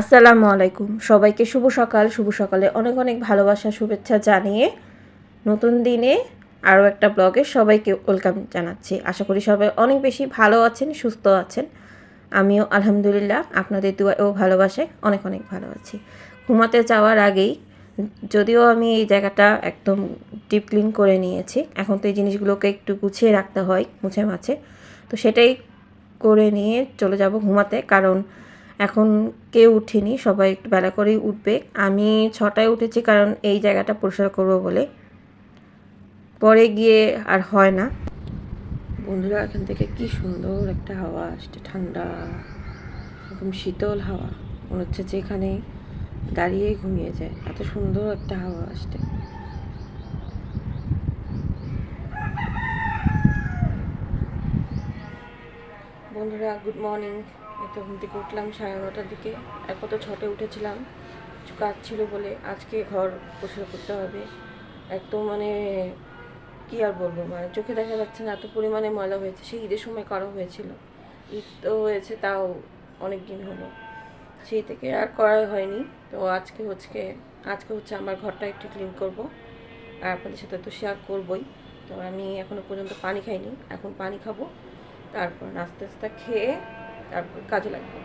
আসসালামু আলাইকুম। সবাইকে শুভ সকাল। শুভ সকালে অনেক অনেক ভালোবাসা, শুভেচ্ছা জানিয়ে নতুন দিনে আরও একটা ব্লগে সবাইকে ওয়েলকাম জানাচ্ছি। আশা করি সবাই অনেক বেশি ভালো আছেন, সুস্থ আছেন। আমিও আলহামদুলিল্লাহ আপনাদের দোয়া ও ভালোবাসায় অনেক অনেক ভালো আছি। ঘুমাতে যাওয়ার আগেই যদিও আমি এই জায়গাটা একদম ডিপ ক্লিন করে নিয়েছি, এখন তো এই জিনিসগুলোকে একটু গুছিয়ে রাখতে হয় মুছে মাছে তো সেটাই করে নিয়ে চলে যাব ঘুমাতে, কারণ এখন কেউ উঠেনি, সবাই একটু বেলা করেই উঠবে। আমি ছটায় উঠেছি কারণ এই জায়গাটা পরিষ্কার করব বলে। পরে গিয়ে আর হয় না। বন্ধুরা, এখান থেকে কি সুন্দর একটা হাওয়া আসছে, ঠান্ডা একদম শীতল হাওয়া। মনে হচ্ছে যে এখানে দাঁড়িয়ে ঘুমিয়ে যায়। এত সুন্দর একটা হাওয়া আসছে। বন্ধুরা গুড মর্নিং তো ঘুম থেকে উঠলাম সাড়ে নটার দিকে। একবার তো ছটে উঠেছিলাম। কিছু কাজ ছিল বলে আজকে ঘর পরিষ্কার করতে হবে। একদম মানে কি আর বলব মানে চোখে দেখা যাচ্ছে না, এত পরিমাণে ময়লা হয়েছে। সেই ঈদের সময় করা হয়েছিল। ঈদ তো হয়েছে তাও অনেক দিন হলো। সেই থেকে আর করা হয়নি। তো আজকে হচ্ছে আজকে হচ্ছে আমার ঘরটা একটু ক্লিন করব। আর আপনাদের সাথে তো শেয়ার করবই। তো আমি এখনও পর্যন্ত পানি খাইনি। এখন পানি খাব। তারপর নাস্তা আস্তে খেয়ে তারপর কাজে লাগবো।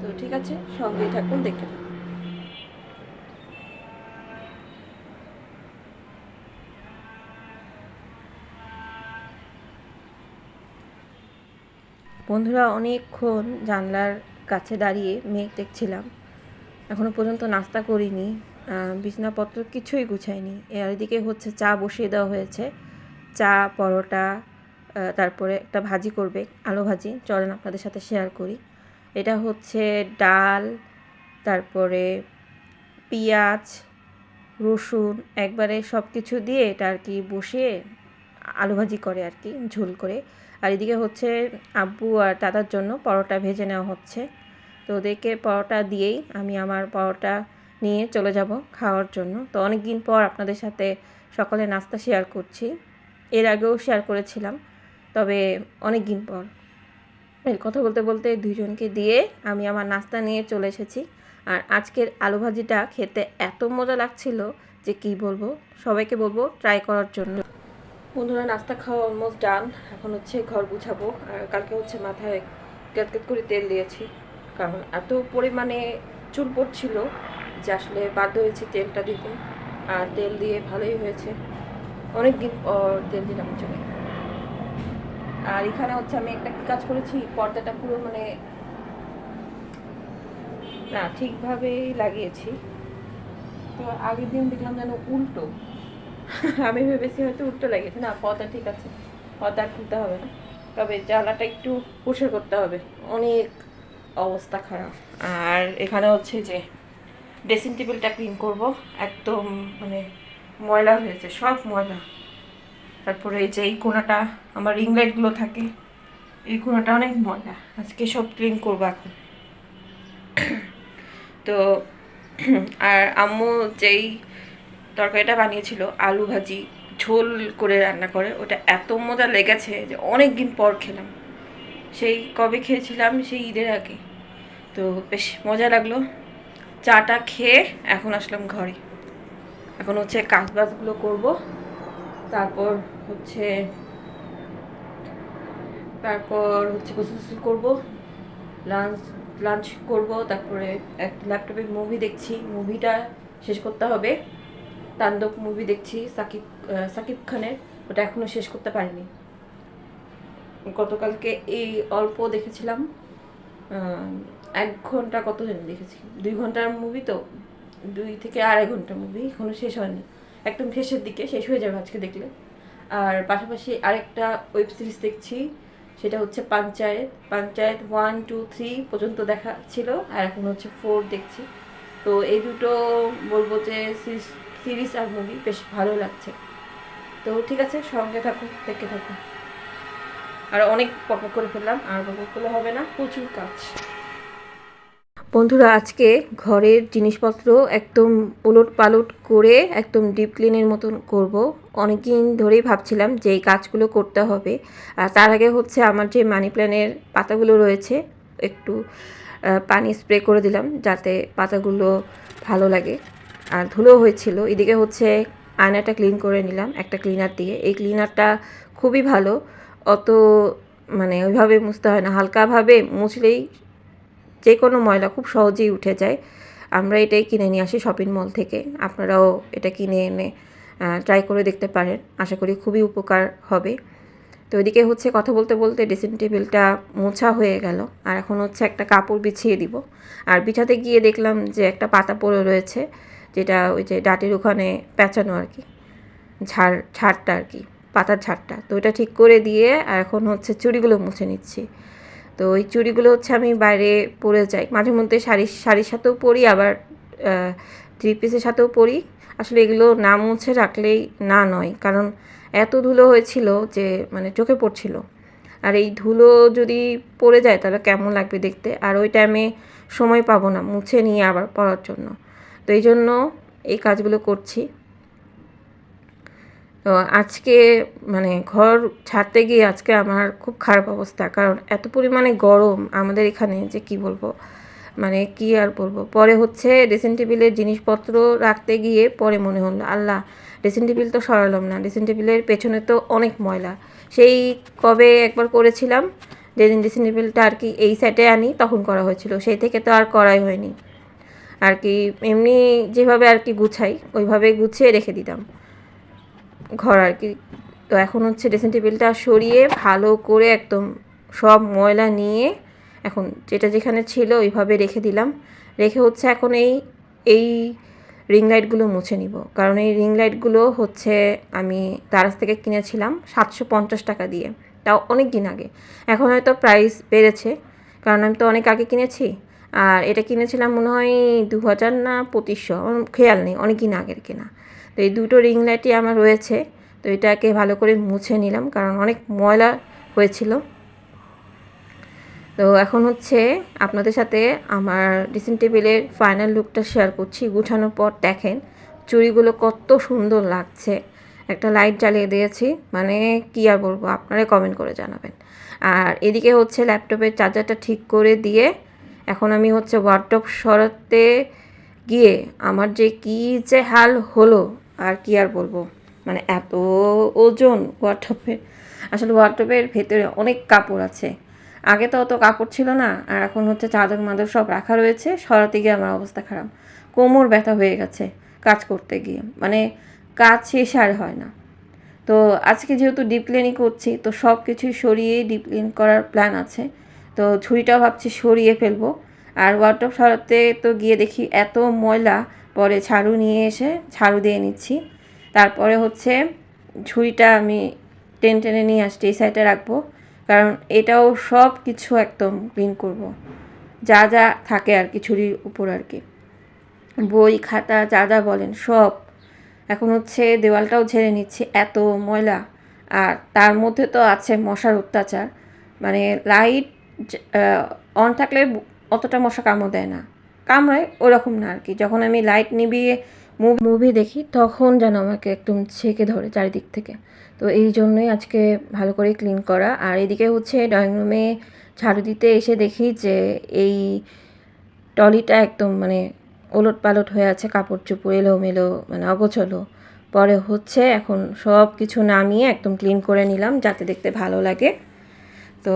তো ঠিক আছে, সঙ্গেই থাকুন, দেখতে থাকুন। বন্ধুরা, অনেকক্ষণ জানলার কাছে দাঁড়িয়ে মেঘ দেখছিলাম। এখনও পর্যন্ত নাস্তা করিনি বিছনাপত্র কিছুই গুছাইনি। এর এদিকে হচ্ছে চা বসিয়ে দেওয়া হয়েছে। চা, পরোটা তারপরে একটা ভাজি করবে, আলু ভাজি। চলেন আপনাদের সাথে শেয়ার করি। এটা হচ্ছে ডাল, তারপরে পেঁয়াজ, রসুন, একবারে সব কিছু দিয়ে এটা আর কি বসিয়ে আলু ভাজি করে আর কি, ঝোল করে। আর এদিকে হচ্ছে আব্বু আর দাদার জন্য পরোটা ভেজে নেওয়া হচ্ছে। তো ওদেরকে পরোটা দিয়েই আমি আমার পরোটা নিয়ে চলে যাব খাওয়ার জন্য। তো অনেক দিন পর আপনাদের সাথে সকালে নাস্তা শেয়ার করছি। এর আগেও শেয়ার করেছিলাম। তবে অনেক দিন পর। এই কথা বলতে বলতে দুইজনকে দিয়ে আমি আমার নাস্তা নিয়ে চলে এসেছি। আর আজকের আলু ভাজিটা খেতে এত মজা লাগছিল যে কি বলব? সবাইকে বলব ট্রাই করার জন্য। বন্ধুরা, নাস্তা খাওয়া অলমোস্ট ডান এখন হচ্ছে ঘর গুছাবো। আর কালকে হচ্ছে মাথায় ক্যাটকেট করে তেল দিয়েছি। কারণ এত পরিমাণে চুল পড়ছিল যে আসলে বাধ্য হয়েছে তেলটা দিতে। আর তেল দিয়ে ভালোই হয়েছে। অনেক দিন পর তেল দিলাম, চলে আর এখানে হচ্ছে আমি একটা কাজ করেছি? পর্দাটা পুরো মানে না, ঠিকভাবেই লাগিয়েছি। তো আগের দিন দেখলাম যেন উল্টো। আমি ভেবেছি হয়তো উল্টো লাগিয়েছি। না, পর্দা ঠিক আছে। পর্দা খুলতে হবে না। তবে জ্বালাটা একটু পরিষ্কার করতে হবে। অনেক অবস্থা খারাপ। আর এখানে হচ্ছে যে ড্রেসিং টেবিলটা ক্লিন করব। একদম মানে ময়লা হয়েছে, সব ময়লা। তারপরে এই যে এই কোনাটা, আমার রিং লাইটগুলো থাকে, এই কোনাটা অনেক মজা। আজকে সব ক্লিন করব এখন। তো, আর আম্মু যেই তরকারিটা বানিয়েছিল, আলু ভাজি, ঝোল করে রান্না করে, ওটা এত মজা লেগেছে যে অনেক দিন পর খেলাম। সেই কবে খেয়েছিলাম? সেই ঈদের আগে। তো বেশ মজা লাগল। চাটা খেয়ে এখন আসলাম ঘরে। এখন হচ্ছে কাজ বাজগুলো করব। তারপর হচ্ছে তারপর হচ্ছে গোসল করব, লাঞ্চ লাঞ্চ করব, তারপরে একটা ল্যাপটপে মুভি দেখছি মুভিটা শেষ করতে হবে। তাণ্ডব মুভি দেখছি, সাকিব সাকিব খানের, ওটা এখনও শেষ করতে পারিনি। গতকালকে এই অল্প দেখেছিলাম এক ঘণ্টা কত দেখেছি, দুই ঘণ্টার মুভি তো, দুই থেকে আড়াই ঘণ্টার মুভি এখনও শেষ হয়নি। একদম শেষের দিকে, শেষ হয়ে যাবে আজকে দেখলে। আর পাশাপাশি আরেকটা ওয়েব সিরিজ দেখছি, সেটা হচ্ছে Panchayat. Panchayat one two three পর্যন্ত দেখা ছিল, আর এখন হচ্ছে ফোর দেখছি। তো এই দুটো বলব যে সিরিজ আর মুভি বেশ ভালো লাগছে। তো ঠিক আছে, সঙ্গে থাকুন দেখে থাকুন আর অনেক পক করে ফেললাম, আর পক করলে হবে না, প্রচুর কাজ। বন্ধুরা, আজকে ঘরের জিনিসপত্র একদম উলট পালট করে একদম ডিপ ক্লিনের মতন করব। অনেক দিন ধরেই ভাবছিলাম যে এই কাজগুলো করতে হবে। আর তার আগে হচ্ছে আমার যে মানি প্ল্যানের পাতাগুলো রয়েছে, একটু পানি স্প্রে করে দিলাম যাতে পাতাগুলো ভালো লাগে। আর ধুলো হয়েছিল। এদিকে হচ্ছে আয়নাটা ক্লিন করে নিলাম একটা ক্লিনার দিয়ে। এই ক্লিনারটা খুবই ভালো। অত মানে ওইভাবে মুছতে হয় না। হালকাভাবে মুছলেই যে কোনো ময়লা খুব সহজেই উঠে যায়। আমরা এটাই কিনে নিয়ে আসি শপিং মল থেকে। আপনারাও এটা কিনে এনে ট্রাই করে দেখতে পারেন। আশা করি খুবই উপকার হবে। তো ওইদিকে হচ্ছে কথা বলতে বলতে ড্রেসিং টেবিলটা মোছা হয়ে গেল। আর এখন হচ্ছে একটা কাপড় বিছিয়ে দিব। আর বিছাতে গিয়ে দেখলাম যে একটা পাতা পড়ে রয়েছে, যেটা ওই যে ডাটির ওখানে পেঁচানো আর কি। ঝাড়, ঝাড়টা আর কি, পাতার ঝাড়টা। তো ওটা ঠিক করে দিয়ে আর এখন হচ্ছে চুড়িগুলো মুছে নিচ্ছি। তো ওই চুড়িগুলো হচ্ছে আমি বাইরে পরে যাই। মাঝে মধ্যে শাড়ি, শাড়ির সাথেও পরি, আবার থ্রি পিসের সাথেও পরি। আসলে এগুলো না মুছে রাখলেই না নয়, কারণ এত ধুলো হয়েছিল যে মানে চোখে পড়ছিল। আর এই ধুলো যদি পড়ে যায় তাহলে কেমন লাগবে দেখতে? আর ওই টাইমে সময় পাবো না, মুছে নিয়ে আবার পরার জন্য। তো এই জন্য এই কাজগুলো করছি। আজকে মানে ঘর ছাড়তে গিয়ে আজকে আমার খুব খারাপ অবস্থা। কারণ এত পরিমাণে গরম আমাদের এখানে, যে কি বলব? মানে কি আর বলব? পরে হচ্ছে ড্রেসিং টেবিলের জিনিসপত্র রাখতে গিয়ে পরে মনে হলো, আল্লাহ ড্রেসিং টেবিল তো সরালাম না। ড্রেসিং টেবিলের পেছনে তো অনেক ময়লা। সেই কবে একবার করেছিলাম, যেদিন ড্রেসিং টেবিলটা আর কি এই সাইডে আনি, তখন করা হয়েছিল। সেই থেকে তো আর করাই হয়নি। আর কি এমনি যেভাবে আর কি গুছাই, ওইভাবে গুছিয়ে রেখে দিতাম। ঘর আর কি। তো এখন হচ্ছে ড্রেসিং টেবিলটা সরিয়ে ভালো করে একদম সব ময়লা নিয়ে এখন যেটা যেখানে ছিল ওইভাবে রেখে দিলাম। রেখে হচ্ছে এখন এই এই রিং লাইটগুলো মুছে নিব। কারণ এই রিং লাইটগুলো হচ্ছে আমি তারাস থেকে কিনেছিলাম সাতশো পঞ্চাশ টাকা দিয়ে। তাও অনেক দিন আগে। এখন হয়তো প্রাইস বেড়েছে। কারণ আমি তো অনেক আগে কিনেছি। আর এটা কিনেছিলাম মনে হয় দু হাজার না পঁচিশশো। খেয়াল নেই অনেক দিন আগের কেনা। তো এই দুটো রিং লাইটই আমার রয়েছে। তো এটাকে ভালো করে মুছে নিলাম, কারণ অনেক ময়লা হয়েছিল। তো এখন হচ্ছে আপনাদের সাথে আমার ড্রেসিং টেবিলের ফাইনাল লুকটা শেয়ার করছি। গুছানোর পর দেখেন, চুড়িগুলো কত সুন্দর লাগছে। একটা লাইট জ্বালিয়ে দিয়েছি মানে কি আর বলব আপনারা কমেন্ট করে জানাবেন। আর এদিকে হচ্ছে ল্যাপটপের চার্জারটা ঠিক করে দিয়ে এখন আমি হচ্ছে ওয়ার্ডটপ সরাতে গিয়ে আমার যে কী যে হাল হলো আর কি আর বলব? মানে এত ওজন ওয়ার্ডটপের আসলে ওয়ার্ডটপের ভেতরে অনেক কাপড় আছে। আগে তো অত কাপড় ছিল না, আর এখন হচ্ছে চাদর মাদর সব রাখা রয়েছে, সরাতে গিয়ে আমার অবস্থা খারাপ। কোমর ব্যথা হয়ে গেছে কাজ করতে গিয়ে মানে কাজ শেষ আর হয় না। তো আজকে যেহেতু ডিপ ক্লিনিং করছি, তো সব কিছুই সরিয়ে ডিপ ক্লিন করার প্ল্যান আছে। তো ছুরিটাও ভাবছি সরিয়ে ফেলব। আর ওয়ার্ডটপ সরাতে তো গিয়ে দেখি এত ময়লা পরে ঝাড়ু নিয়ে এসে ঝাড়ু দিয়ে নিচ্ছি। তারপরে হচ্ছে ঝুড়িটা আমি টেনে টেনে নিয়ে আসছি, এই সাইডে রাখব। কারণ এটাও সব কিছু একদম ক্লিন করব। যা যা থাকে আর কি ছুরির উপর আর কি। বই, খাতা যা যা বলেন সব। এখন হচ্ছে দেওয়ালটাও ঝেড়ে নিচ্ছি, এত ময়লা। আর তার মধ্যে তো আছে মশার অত্যাচার। মানে লাইট অন থাকলে অতটা মশা কামড় দেয় না। কামড়ায়, ওরকম না আর কি। যখন আমি লাইট নিভিয়ে মুভি দেখি, তখন যেন আমাকে একদম ছেঁকে ধরে চারিদিক থেকে। তো এই জন্যই আজকে ভালো করে ক্লিন করা। আর এদিকে হচ্ছে ড্রয়িং রুমে ঝাড়ু দিতে এসে দেখি যে এই টলিটা একদম মানে ওলট পালট হয়ে আছে, কাপড় চোপড় এলোমেলো মানে অগোছলো। পরে হচ্ছে এখন সব কিছু নামিয়ে একদম ক্লিন করে নিলাম, যাতে দেখতে ভালো লাগে। তো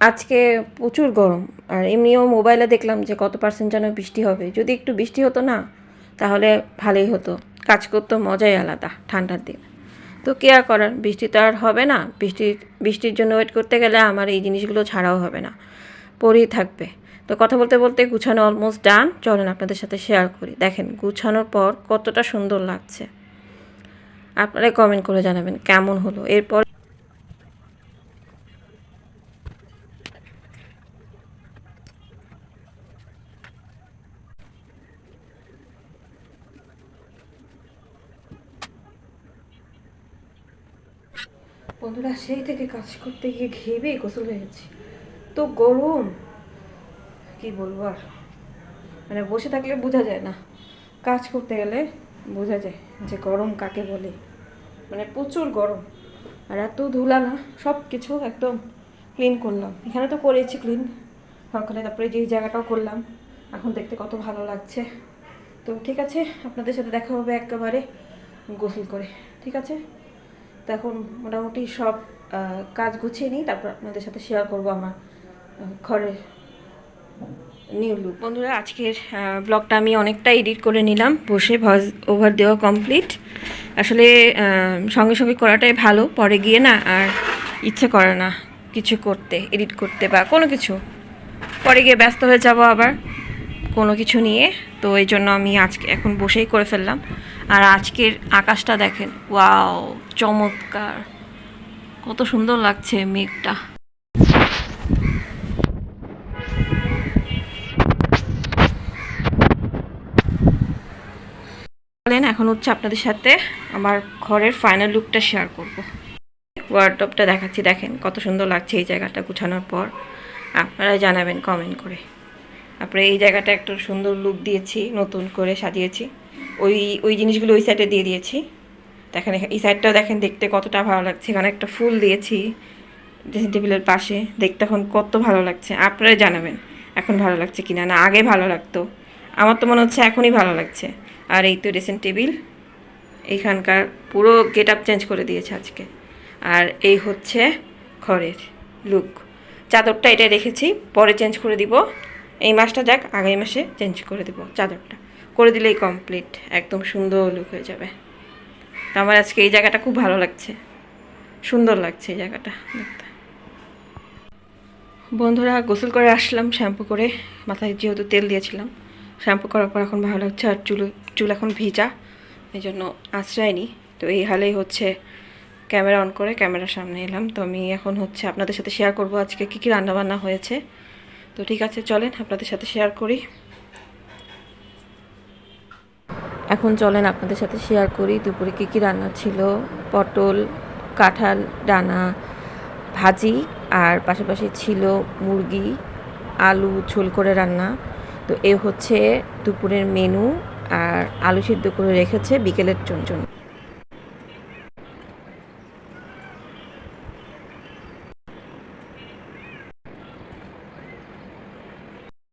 আজকে প্রচুর গরম, আর এমনিও মোবাইলে দেখলাম যে কত পার্সেন্ট যেন বৃষ্টি হবে। যদি একটু বৃষ্টি হতো না, তাহলে ভালোই হতো। কাজ করতো মজাই আলাদা, ঠান্ডার দিন। তো কে আর করার? বৃষ্টি তো আর হবে না। বৃষ্টির বৃষ্টির জন্য ওয়েট করতে গেলে আমার এই জিনিসগুলো ছাড়াও হবে না। পরেই থাকবে। তো কথা বলতে বলতে গুছানো অলমোস্ট ডান চলেন আপনাদের সাথে শেয়ার করি। দেখেন, গুছানোর পর কতটা সুন্দর লাগছে। আপনারা কমেন্ট করে জানাবেন কেমন হলো। এরপর বন্ধুরা, সেই থেকে কাজ করতে গিয়ে ঘেবেই গোসল হয়ে গেছি। তো গরম, কি বলব আর? মানে বসে থাকলে বোঝা যায় না। কাজ করতে গেলে বোঝা যায় যে গরম কাকে বলে। মানে প্রচুর গরম। আর এত ধুলা না সব কিছু একদম ক্লিন করলাম। এখানে তো করেছি ক্লিন সকালে তারপরে যে জায়গাটাও করলাম। এখন দেখতে কত ভালো লাগছে। তো ঠিক আছে, আপনাদের সাথে দেখা হবে একেবারে গোসল করে। ঠিক আছে? তো এখন মোটামুটি সব কাজ গুছিয়ে নিই, তারপর আপনাদের সাথে শেয়ার করব আমার ঘরের নিউ লুক বন্ধুরা, আজকের ব্লগটা আমি অনেকটা এডিট করে নিলাম, বসে ভয়েস ওভার দেওয়া কমপ্লিট আসলে সঙ্গে সঙ্গে করাটাই ভালো, পরে গিয়ে না আর ইচ্ছে করে না কিছু করতে এডিট করতে বা কোনো কিছু। পরে গিয়ে ব্যস্ত হয়ে যাব আবার। কোনো কিছু নিয়ে, তো এই জন্য আমি আজকে এখন বসেই করে ফেললাম। আর আজকের আকাশটা দেখেন, ওয়াও, চমৎকার। কত সুন্দর লাগছে মেঘটা। এখন হচ্ছে আপনাদের সাথে আমার ঘরের ফাইনাল লুকটা শেয়ার করব। ওয়ার্ডটপটা দেখাচ্ছি, দেখেন কত সুন্দর লাগছে এই জায়গাটা গুছানোর পর। আপনারা জানাবেন কমেন্ট করে। তারপরে এই জায়গাটা একটু সুন্দর লুক দিয়েছি, নতুন করে সাজিয়েছি। ওই ওই জিনিসগুলো ওই সাইডে দিয়ে দিয়েছি। দেখেন, এই সাইডটাও দেখেন দেখতে কতটা ভালো লাগছে। এখানে একটা ফুল দিয়েছি ড্রেসিং টেবিলের পাশে। দেখতে এখন কত ভালো লাগছে। আপনারা জানাবেন, এখন ভালো লাগছে কিনা? না, আগে ভালো লাগতো। আমার তো মনে হচ্ছে এখনই ভালো লাগছে। আর এই তো ড্রেসিং টেবিল এইখানকার পুরো গেট আপ চেঞ্জ করে দিয়েছে আজকে। আর এই হচ্ছে ঘরের লুক চাদরটা এটা রেখেছি, পরে চেঞ্জ করে দিব। এই মাসটা যাক, আগামী মাসে চেঞ্জ করে দেবো চাদরটা। করে দিলেই কমপ্লিট একদম সুন্দর লুক হয়ে যাবে। তো আমার আজকে এই জায়গাটা খুব ভালো লাগছে। সুন্দর লাগছে এই জায়গাটা দেখতে। বন্ধুরা, গোসল করে আসলাম শ্যাম্পু করে। মাথায় যেহেতু তেল দিয়েছিলাম, শ্যাম্পু করার পর এখন ভালো লাগছে আর চুল চুল এখন ভিজা, এই জন্য আশ্রয়নি। তো এই হালেই হচ্ছে ক্যামেরা অন করে ক্যামেরার সামনে এলাম। তো আমি এখন হচ্ছে আপনাদের সাথে শেয়ার করব আজকে কী কী রান্নাবান্না হয়েছে। তো ঠিক আছে, চলেন, আপনাদের সাথে শেয়ার করি। এখন চলেন, আপনাদের সাথে শেয়ার করি দুপুরে কী কী রান্না ছিল। পটল, কাঁঠাল ডানা ভাজি, আর পাশাপাশি ছিল মুরগি, আলু ঝোল করে রান্না। তো এ হচ্ছে দুপুরের মেনু আর আলু সিদ্ধ করে রেখেছে বিকেলের জন্য।